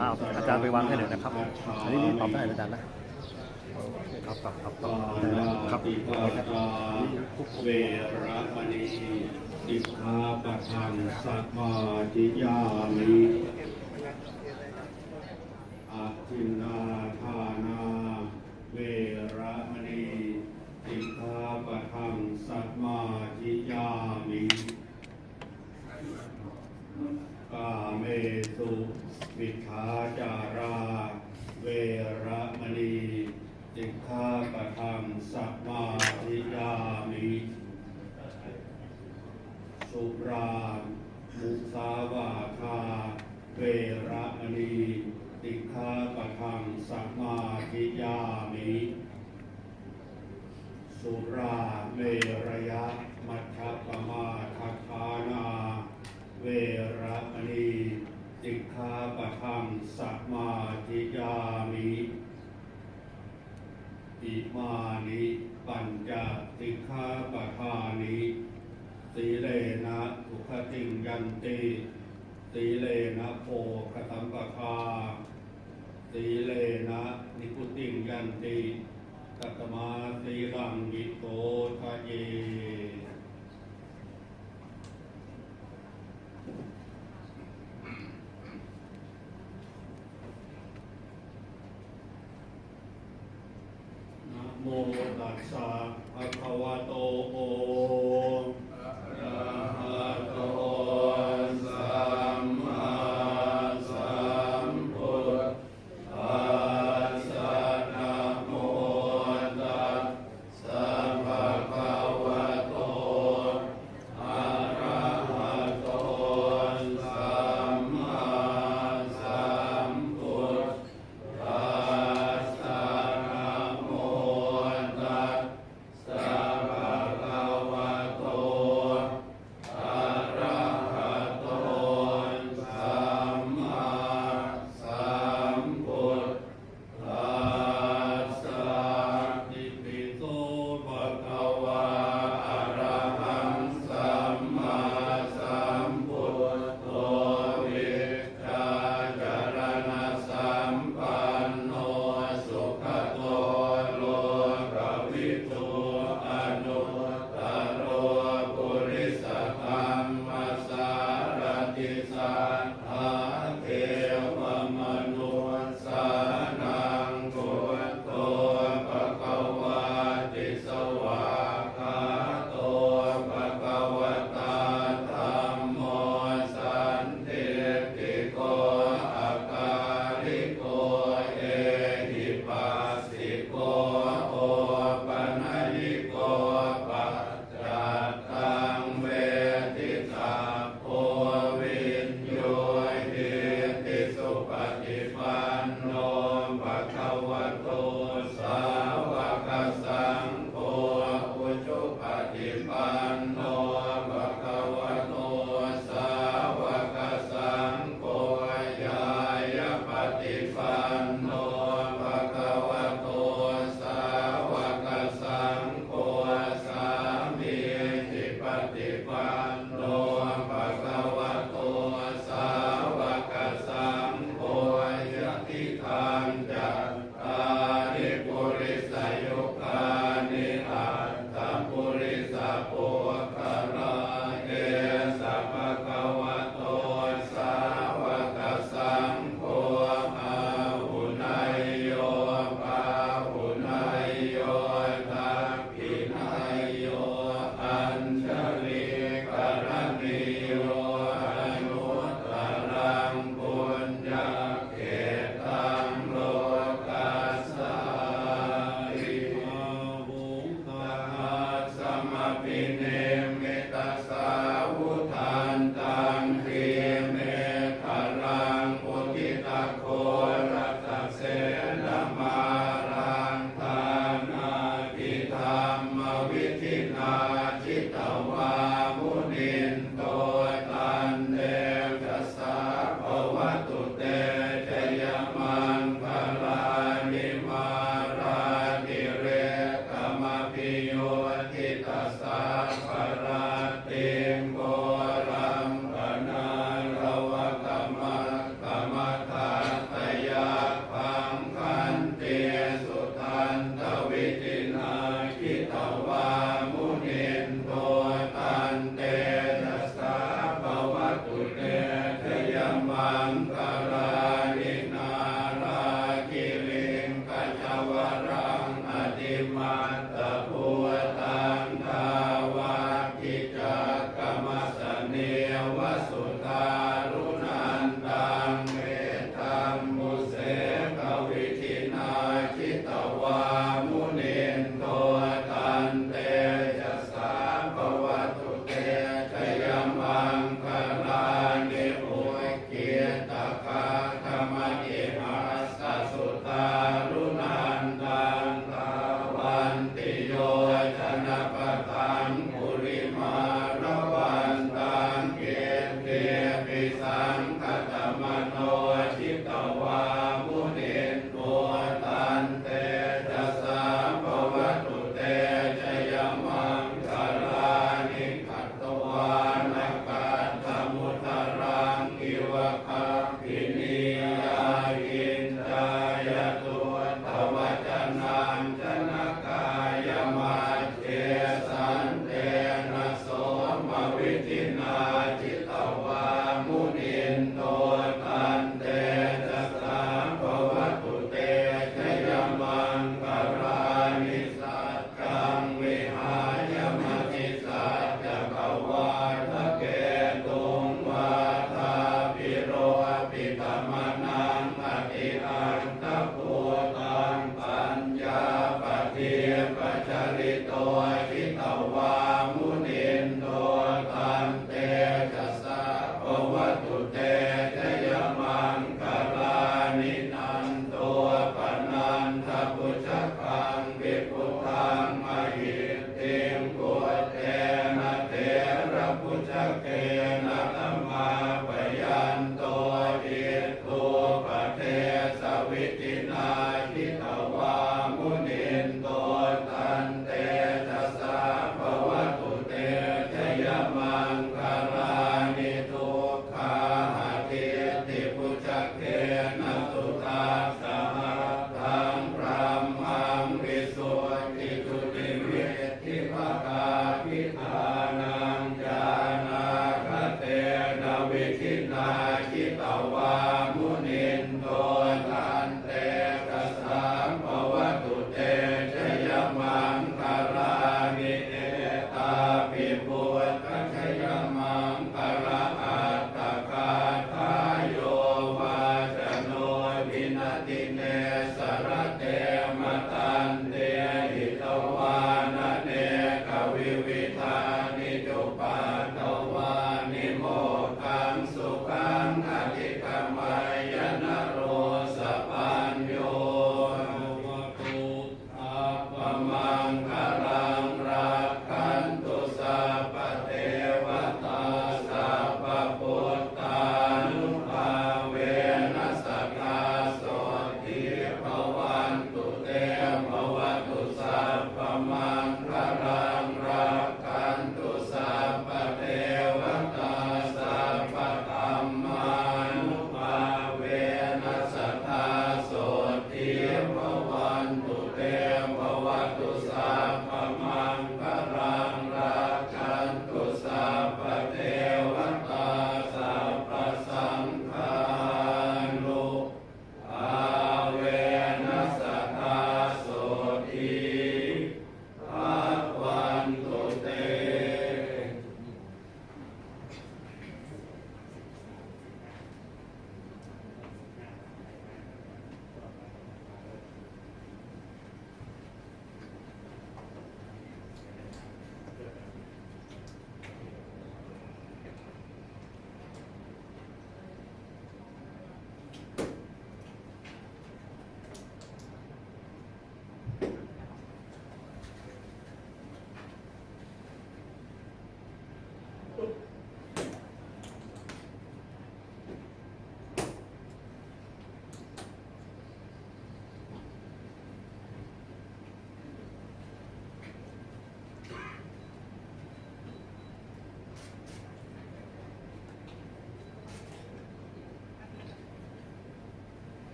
อ้าวอาจารย์ไปวางให้เลยนะครับ อันนี้นี่ตอบได้นะอาจารย์นะครับครับครับครับปาได้นาแล้วครับติปาตาเวระมณีอิทธาปทังสัมมาทิยามิอาทินนาทานาเวระมณีอิทธาปทังสัมมาทิยามิกาเม สุวิชาจารา เวรมณีติฆาปะทังสัมมาทิยามิ สุรามุสาวาทา เวรมณีติฆาปะทังสัมมาทิยามิ สุราเมรยะมัชฌปมาทัฏฐานา เวรมณี ติฆาปะทังสัมมาทิยามิอิมานิปัญจติฆาปะทานิสีเลนะทุขติงยันติสีเลนะโภคตัมปะคาสีเลนะนิพุติงยันติกัตมาสีรังวิโตทะเย โมตัสสะภะคะวะโตโอ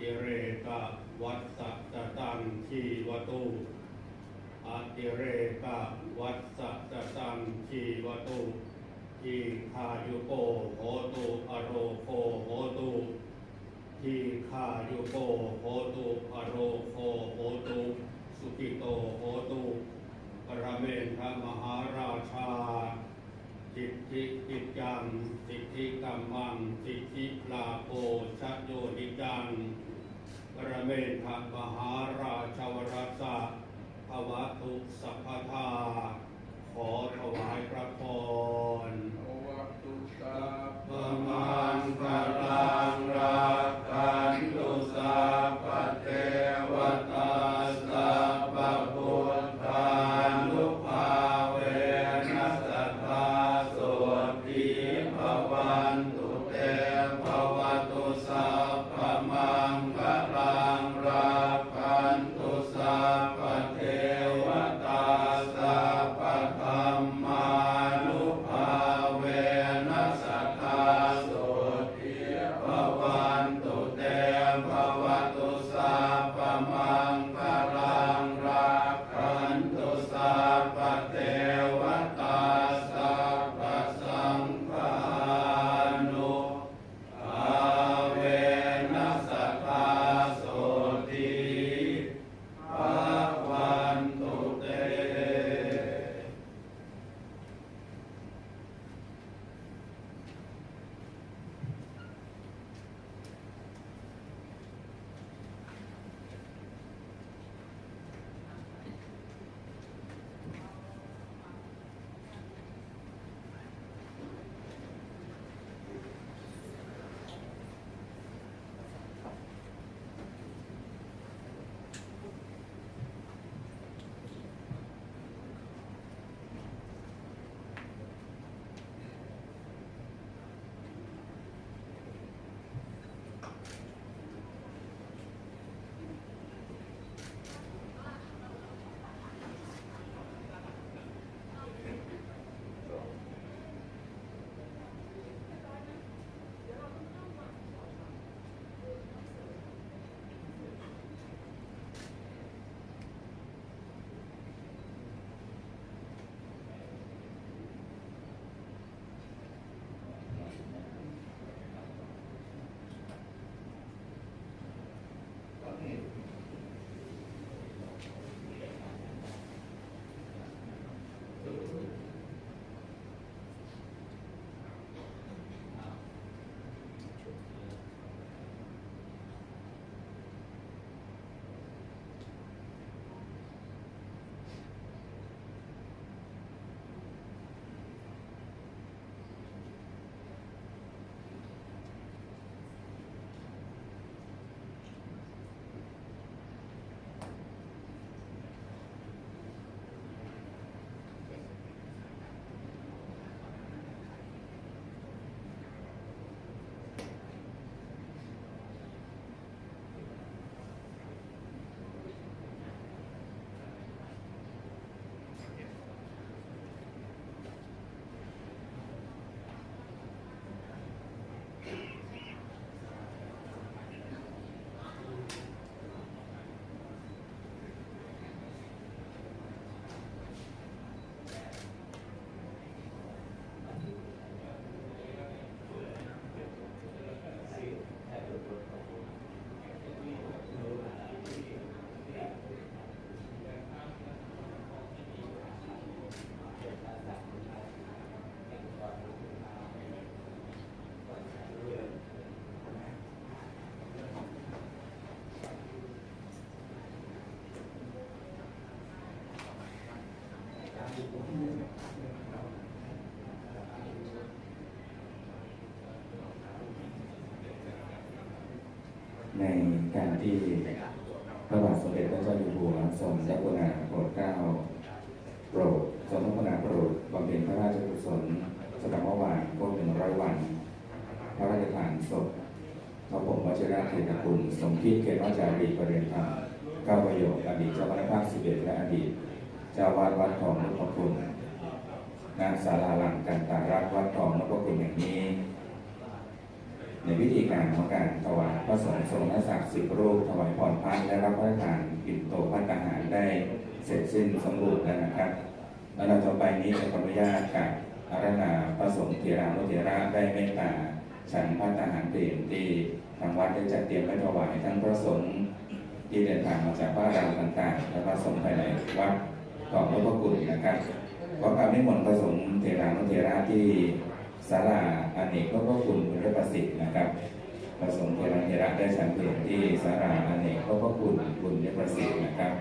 ติเรกะวัตสตตังชีวตุอติเรกะวัตสตตังชีวตุทีคายุโกโหตุอโรโคโหตุทีคายุโกโหตุอโรโคโหตุสุกิโตโหตุปรเมนทมหาราชาสิทิกิจจังสิทธิกรรมังสิทธิลาโภชโยดิจัง ระเมธมหาราชวรสะภวตุสัพพทาขอถวายพระพร ในการที่พระบาทสมเด็จพระเจ้าอยู่หัวทรงพระกรุณาโปรดเกล้าโปรดทรงพระกรุณาโปรดบำเพ็ญพระราชกุศลสำหรับเมื่อวานครบหนึ่งร้อยวัน พระราชทานศพพระผมวชิระเทตกุลสมคิดเกตวจารีประเรียนธรรมเก้าประโยคอดีตเจ้าคณะภาคสิบเอ็ดและอดีตเจ้าวาดวัดทองนพคุณณศาลาลังกันตารักวัดทองนพคุณแห่างนี้ ในพิธีการของการถวายพระสงฆ์ทรงนักศักดิ์สิบรูปถวายพรพระและรับพระทานปิ่นโตพัฒนาหารได้เสร็จสิ้นสมบูรณ์แล้วนะครับแล้วเราต่อไปนี้จะขออนุญาตกับอาราธนาพระสงฆ์เถรานุเถระได้เมตตาฉันพัฒนาหารเปลี่ยนที่ทางวัดได้จัดเตรียมไว้ถวายทั้งพระสงฆ์ที่เดินทางมาจากพระรามต่างๆ และพระสงฆ์ภายในวัดของพระกุฎนะครับขอกราบนิมนต์พระสงฆ์เถรานุเถระที่ ศาลาอเนกพระคุณบุญประสิทธิ์นะครับพระสงฆ์เทระเทระได้ฉันเพลที่สาราอเนกพระคุณบุญประสิทธิ์นะครับ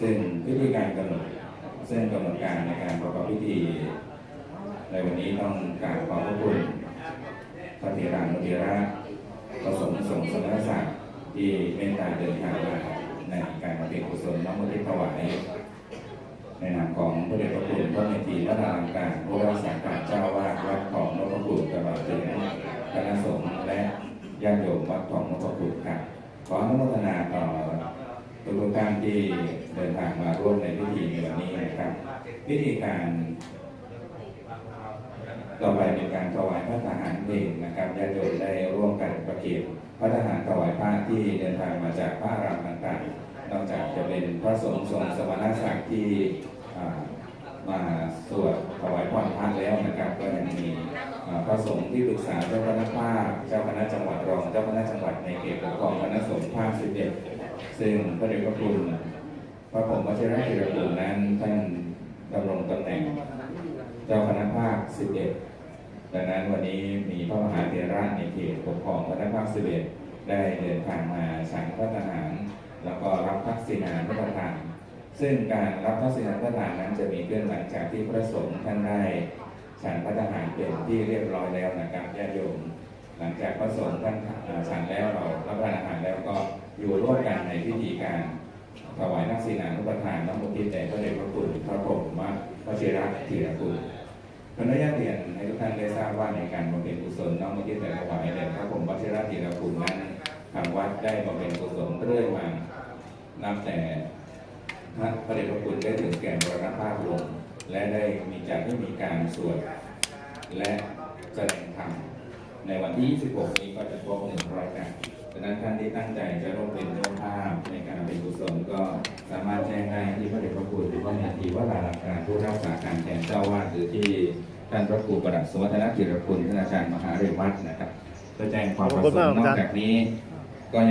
ซึ่งพิธีการกำหนดซึ่งกำหนดการในการประกอบพิธี ในวันนี้ต้องกราบขอบพระคุณพระเถรานุเถระพระสงฆ์สงฆ์สมณศักดิ์ที่เมตตาเดินทางมาในการบำเพ็ญกุศลน้อมมุทิถวาย ในนามของพระเดชพระคุณพระเมธีพระนามการผู้รักษาการเจ้าวาดวัดของนพคุณตลอดถึงคณะสงฆ์และญาติโยมวัดของนพคุณครับขออนุโมทนาต่อทุกท่านที่เดินทางมาร่วมในพิธีในวันนี้นะครับ พิธีการต่อไปเป็นการถวายพระทหารเพลงนะครับญาติโยมได้ร่วมกันประเคนพระทหารถวายพระที่เดินทางมาจากพระรามต่างๆนอกจากจะเป็นพระสงฆ์ทรงสมณศักดิ์ที่ มาสวดถวายพรพระแล้วนะครับ ก็ยังมีพระสงฆ์ที่ปรึกษาเจ้าคณะภาคเจ้าคณะจังหวัดรองเจ้าคณะจังหวัดในเขตปกครองคณะสงฆ์ภาคสิบเอ็ดซึ่งพระเดชพระคุณพระผมวชิระเทระกุนั้นท่านดำรงตำแหน่งเจ้าคณะภาค11ดังนั้นวันนี้มีพระมหาเถระในเขตปกครองคณะภาค11ได้เดินทางมาฉันพระทหาร แล้วก็รับทักษิณาพระประทาน ซึ่งการรับทักษิณาพระประทานนั้นจะมีขึ้นหลังจากที่พระสงฆ์ท่านได้ฉันพระทหารเป็นที่เรียบร้อยแล้วนะครับญาติโยม หลังจากพระสงฆ์ท่านฉันแล้วเรารับประทานอาหารแล้วก็อยู่ร่วมกันในพิธีการถวายนักศีนานุปทานน้ำมุทิแด่พระเดชพระคุณพระพรหมพระเชระธีรคุณขออนุญาตเรียนให้ทุกท่านได้ทราบว่าในการบำเพ็ญกุศลน้อมมุทิแต่ถวายแด่พระพรหมพระเชระธีรคุณนั้นทางวัดได้บำเพ็ญกุศลเรื่อยมานับแต่ พระพระเดชพระคุณได้ถึงแก่มรณภาพลง และได้มีจัดให้มีการสวดและแสดงธรรมในวันที่ 26 นี้ก็จะครบ100กันดังนั้นท่านที่ตั้งใจจะร่วมเป็นเจ้าภาพในการเป็นกุศลก็สามารถแจ้งได้ที่พระเดชพระคุณหรือว่าในทีว่าลาลังการผู้รักษาการแทนเจ้าวาดหรือที่ท่านพระครูประดับสวัฒนกิรคุณท่านอาจารย์มหาเรวัตนะครับเพื่อแจ้งความประสงค์นอกจากนี้ก็ยัง